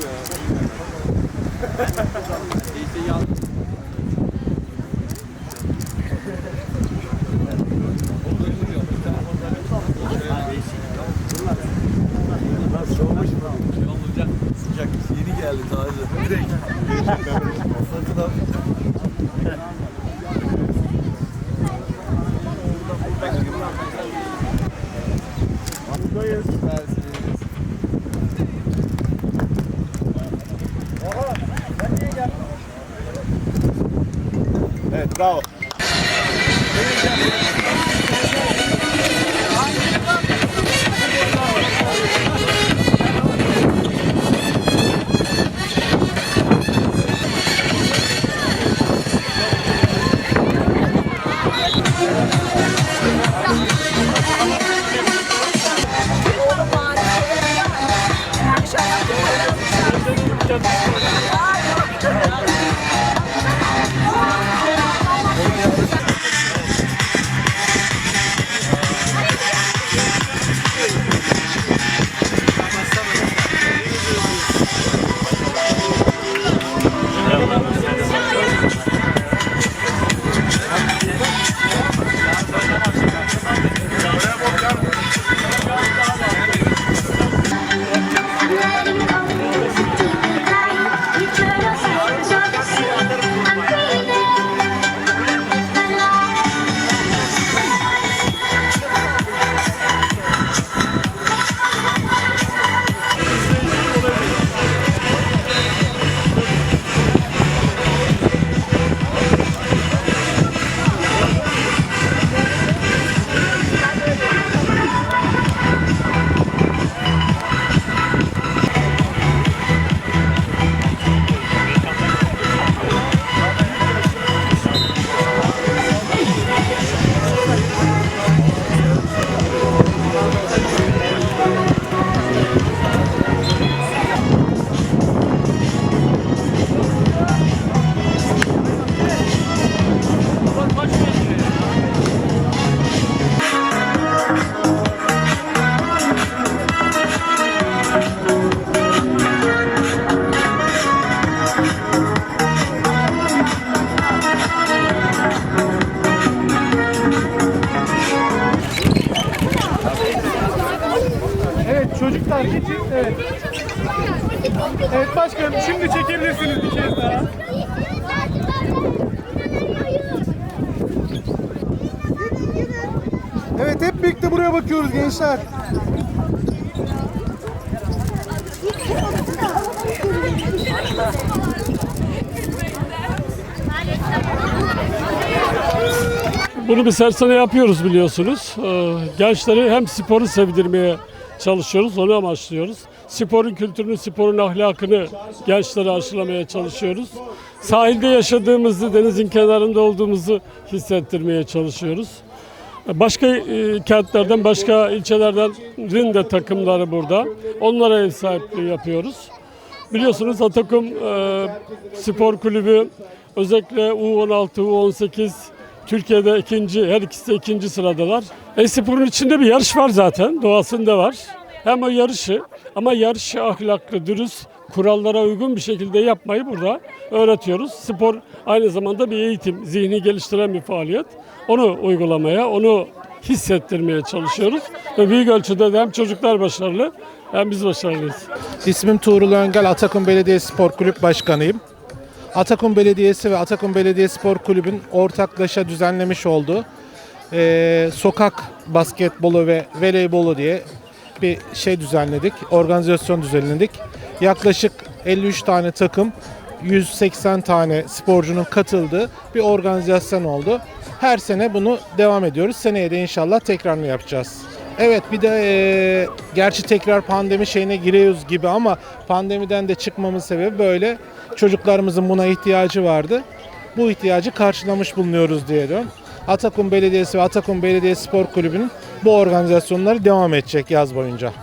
ya. Evet bravo. Evet Evet. Evet başkanım şimdi çekebilirsiniz bir kez daha. Evet hep birlikte buraya bakıyoruz gençler. Bunu bir sene yapıyoruz biliyorsunuz. Ee, Gençleri hem sporu sevdirmeye çalışıyoruz, onu amaçlıyoruz. Sporun kültürünü, sporun ahlakını gençlere aşılamaya çalışıyoruz. Sahilde yaşadığımızı, denizin kenarında olduğumuzu hissettirmeye çalışıyoruz. Başka e, kentlerden, başka ilçelerden de takımları burada. Onlara ev sahipliği yapıyoruz. Biliyorsunuz Atakum e, Spor Kulübü özellikle U16, U18 Türkiye'de ikinci, her ikisi de ikinci sıradalar. E-sporun içinde bir yarış var zaten, doğasında var. Hem o yarışı ama yarışı ahlaklı, dürüst, kurallara uygun bir şekilde yapmayı burada öğretiyoruz. Spor aynı zamanda bir eğitim, zihni geliştiren bir faaliyet. Onu uygulamaya, onu hissettirmeye çalışıyoruz. Ve büyük ölçüde de hem çocuklar başarılı hem biz başarılıyız. İsmim Tuğrul Öngel, Atakum Belediye Spor Kulüp Başkanıyım. Atakum Belediyesi ve Atakum Belediye Spor Kulübü'nün ortaklaşa düzenlemiş olduğu eee, sokak basketbolu ve voleybolu diye bir şey düzenledik, organizasyon düzenledik. Yaklaşık 53 tane takım, 180 tane sporcunun katıldığı bir organizasyon oldu. Her sene bunu devam ediyoruz. Seneye de inşallah tekrarını yapacağız. Evet bir de eee, gerçi tekrar pandemi şeyine giriyoruz gibi ama pandemiden de çıkmamın sebebi böyle. Çocuklarımızın buna ihtiyacı vardı. Bu ihtiyacı karşılamış bulunuyoruz diyelim. Atakum Belediyesi ve Atakum Belediye Spor Kulübü'nün bu organizasyonları devam edecek yaz boyunca.